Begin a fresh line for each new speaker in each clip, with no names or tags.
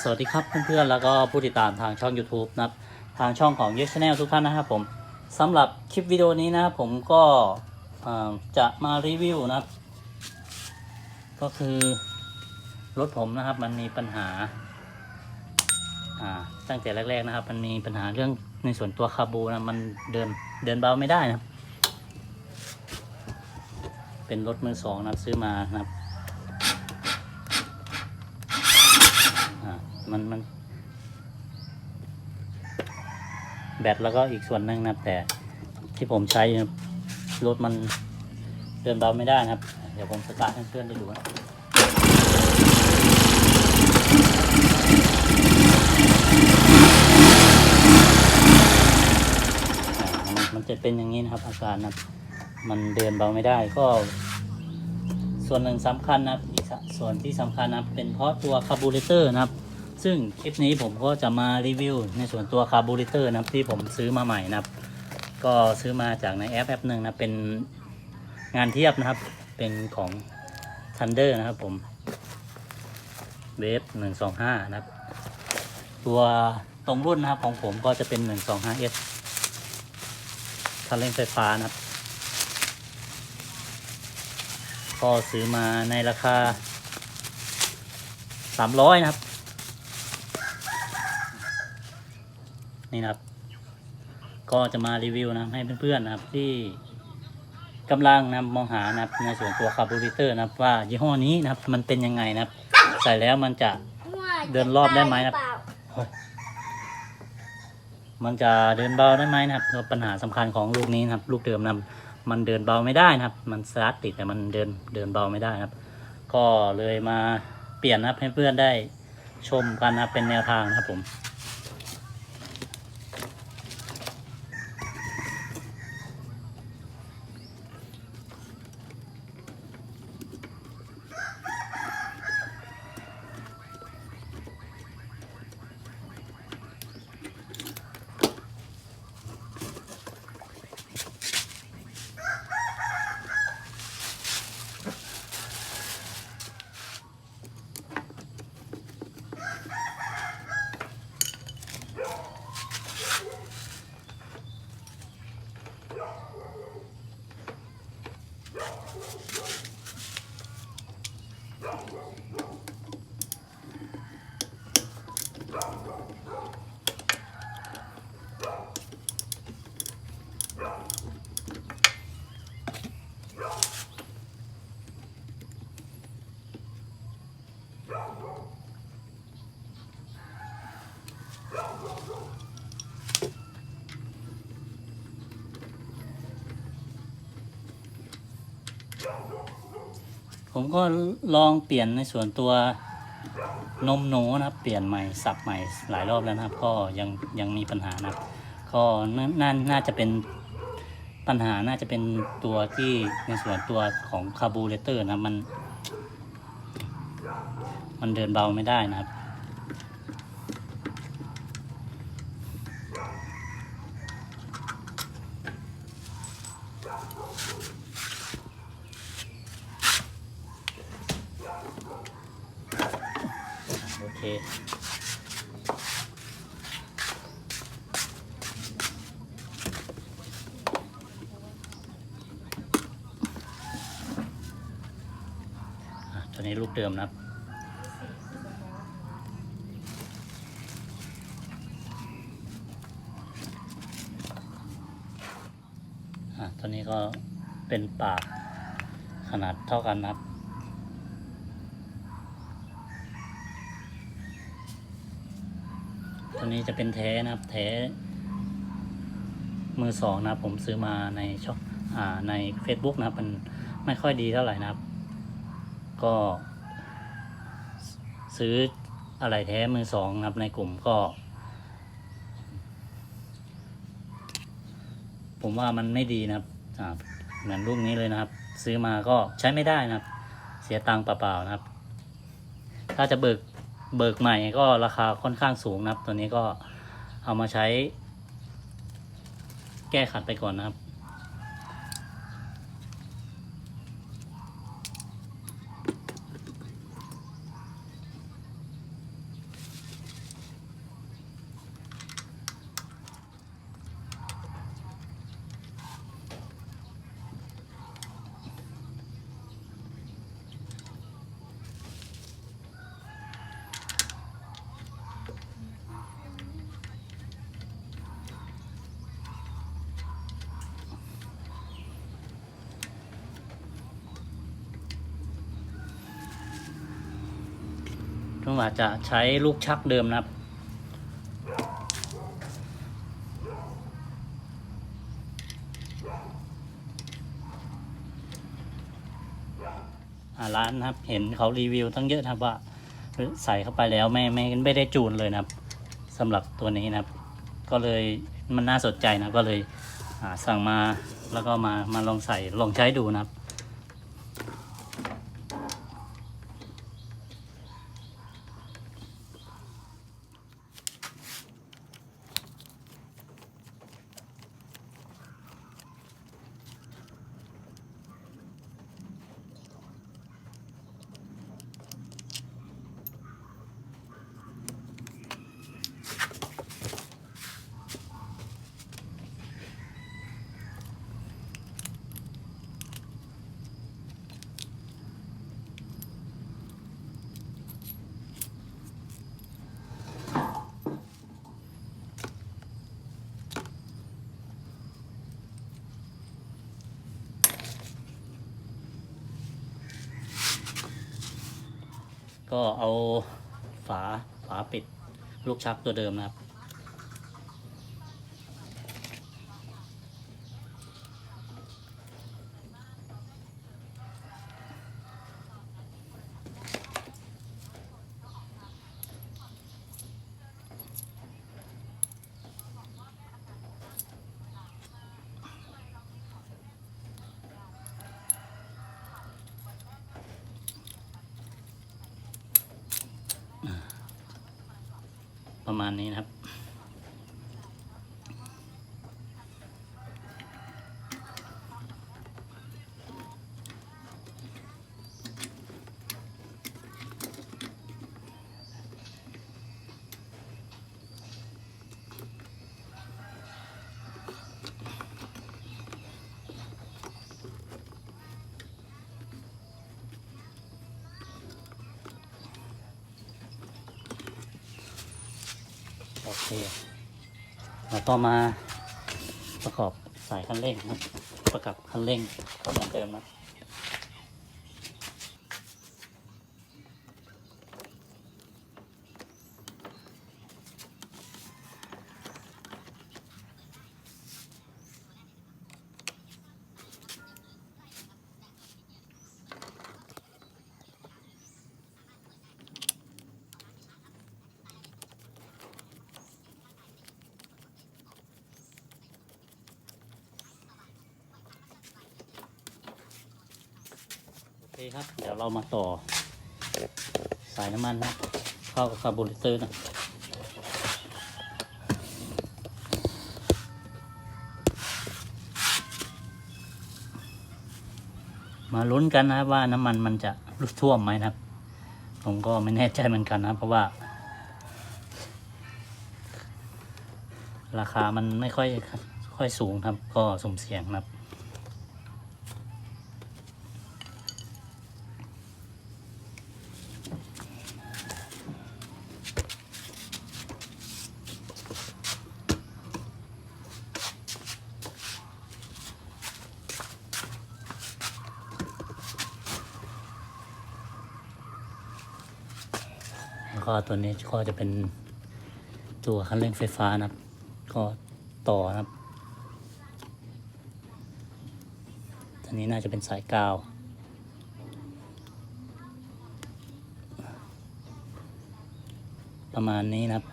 สวัสดีครับเพื่อนๆแล้วก็ผู้ติดตามทางช่อง YouTube นะครับทางช่องของ y e s Channel ทุกท่านนะครับผมสำหรับคลิปวิดีโอนี้นะครับผมก็จะมารีวิวนะครับ ก็คือรถผมนะครับมันมีปัญหาตั้งแต่แรก ๆนะครับ มันมีปัญหาเรื่องในส่วนตัวคาบูนะมันเดินเดินเบาไม่ได้นะเป็นรถมือสองนะครับซื้อมานะครับ อ่า มันมัน แบตแล้วก็อีกส่วนหนึ่งนะครับ แต่ที่ผมใช้นะรถมันเดินเบาไม่ได้นะครับ เดี๋ยวผมสตาร์ทให้เพื่อนได้ดูนะมันมันจะเป็นอย่างนี้นะครับ อาการนะมันเดินเบาไม่ได้ก็ ส่วนหนึ่งสำคัญนะครับอีกส่วนที่สำคัญนะครับเป็นเพราะตัวคาร์บูเรเตอร์นะครับ ซึ่งคลิปนี้ผมก็จะมารีวิวในส่วนตัวคาร์บูเรเตอร์นะครับที่ผมซื้อมาใหม่นะครับ ก็ซื้อมาจากในแอปแอปหนึ่งนะเป็นงานเทียบนะครับ เป็นของ Thunder นะครับผมเวฟหนึ่งสองห้านะครับ ตัวตรงรุ่นนะครับของผมก็จะเป็นหนึ่งสองห้าเอสคันเร่งไฟฟ้านะครับ ก็ซื้อมาในราคาสามร้อยนะครับ นี่นะครับ ก็จะมารีวิวนะให้เพื่อนๆนะครับที่กำลังนะมองหานะครับในส่วนตัวคาร์บูเรเตอร์นะครับว่ายี่ห้อนี้นะครับมันเป็นยังไงนะครับ ใส่แล้วมันจะเดินรอบได้ไหมนะครับ มันจะเดินเบาได้ไหมนะครับปัญหาสำคัญของลูกนี้นะครับลูกเดิมนะมันเดินเบาไม่ได้นะครับ มันสตาร์ทติดแต่มันเดินเดินเบาไม่ได้นะครับ ก็เลยมาเปลี่ยนนะครับให้เพื่อนได้ชมกันนะเป็นแนวทางนะครับผม Go, go, go. ผมก็ลองเปลี่ยนในส่วนตัวนมหนูนะครับ เปลี่ยนใหม่สับใหม่หลายรอบแล้วนะครับ ก็ยังยังมีปัญหานะครับ ก็นาน่าน่าจะเป็นปัญหาน่าจะเป็นตัวที่ในส่วนตัวของคาร์บูเรเตอร์นะมัน มันเดินเบาไม่ได้นะครับ โอเค อะ ตัวนี้ลูกเดิมนะครับอะตัวนี้ก็เป็นปากขนาดเท่ากันนะครับตัวนี้จะเป็นแท้นะครับแท้มือสองนะครับผมซื้อมาในช่องใน Facebook นะครับมันไม่ค่อยดีเท่าไหร่นะครับ ก็ซื้ออะไรแท้มือสองนะครับในกลุ่มก็ ผมว่ามันไม่ดีนะครับเหมือนลูกนี้เลยนะครับ ซื้อมาก็ใช้ไม่ได้นะครับ เสียตังค์เปล่าๆนะครับ ถ้าจะเบิกเบิกใหม่ก็ราคาค่อนข้างสูงนะครับ ตัวนี้ก็เอามาใช้ แก้ขัดไปก่อนนะครับ นุ่งอาจจะใช้ลูกชักเดิมนะครับ ร้านนะครับ เห็นเขารีวิวตั้งเยอะนะครับว่าใส่เข้าไปแล้วไม่ไม่ไม่ได้จูนเลยนะครับสำหรับตัวนี้นะครับ ก็เลยมันน่าสนใจนะก็เลยสั่งมาแล้วก็มามาลองใส่ลองใช้ดูนะครับ ก็เอาฝาฝาปิดลูกชักตัวเดิมนะครับ ประมาณนี้นะครับ แล้วก็มาประกอบสายคันเร่งนะประกับคันเร่งเหมือนเดิมนะ เคครับ เดี๋ยวเรามาต่อ สายน้ำมันนะเข้ากับคาร์บูเรเตอร์นะมาลุ้นกันนะว่าน้ำมันมันจะลุกท่วมไหมนะครับ ผมก็ไม่แน่ใจเหมือนกันนะ เพราะว่า ราคามันไม่ค่อยค่อยสูงครับ ก็สมเสียงนะครับ แล้วก็ตัวนี้ก็จะเป็นตัวคันเร่งไฟฟ้านะครับ ก็ต่อนะครับอันนี้น่าจะเป็นสายกาว ประมาณนี้นะครับ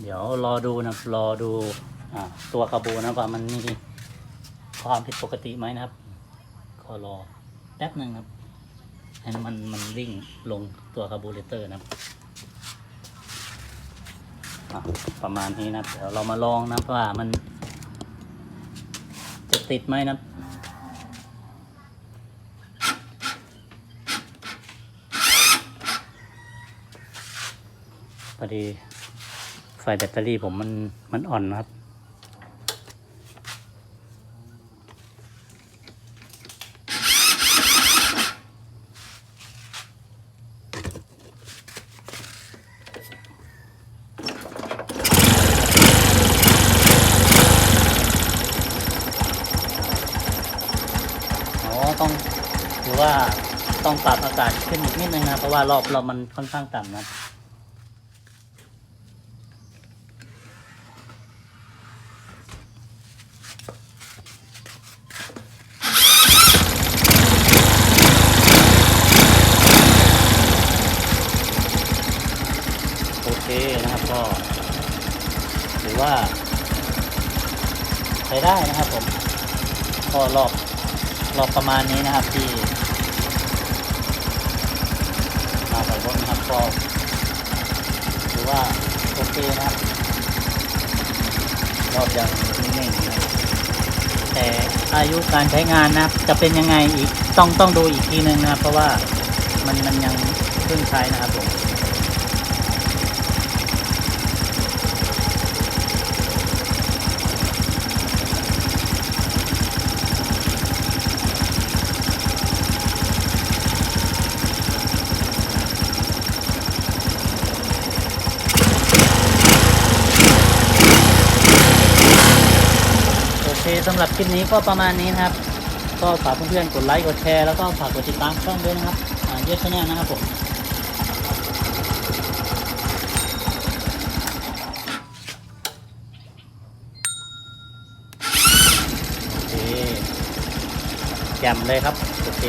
เดี๋ยวรอดูนะรอดูอ่าตัวคาบูนะครับว่ามันมี ความผิดปกติไหมนะครับก็รอแป๊บหนึ่งครับให้มันมันวิ่งลงตัวคาร์บูเรเตอร์นะครับประมาณนี้นะเดี๋ยวเรามาลองนะว่ามัน จะติดไหมนะพอดีไฟแบตเตอรี่ผมมันมันอ่อนนะครับ ต้องถือว่าต้ องปรับอากาศขึ้นอีกนิดนึงนะเพราะว่ารอบเรามันค่อนข้างต่ำนะโอเคนะครับก็ถือว่าใช้ได้นะครับผมก็รอบรอบประมาณนี้นะครับที่มา ใส่รถนะครับก็ถือว่าโอเคนะครับรอบยังนิ่งๆนะแต่อายุการใช้งานนะครับ จะเป็นยังไงอีกต้องต้องดูอีกทีนึงนะครับ เพราะว่ามันมันยังเพิ่งใช้นะครับผม เคสำหรับคลิปนี้ก็ประมาณนี้นะครับ ก็ฝากเพื่อนๆกดไลค์กดแชร์แล้วก็ฝากกดติดตามช่องด้วยนะครับอ่านเยอะชแนลนะครับผมโอเคแจ่มเลยครับโอเค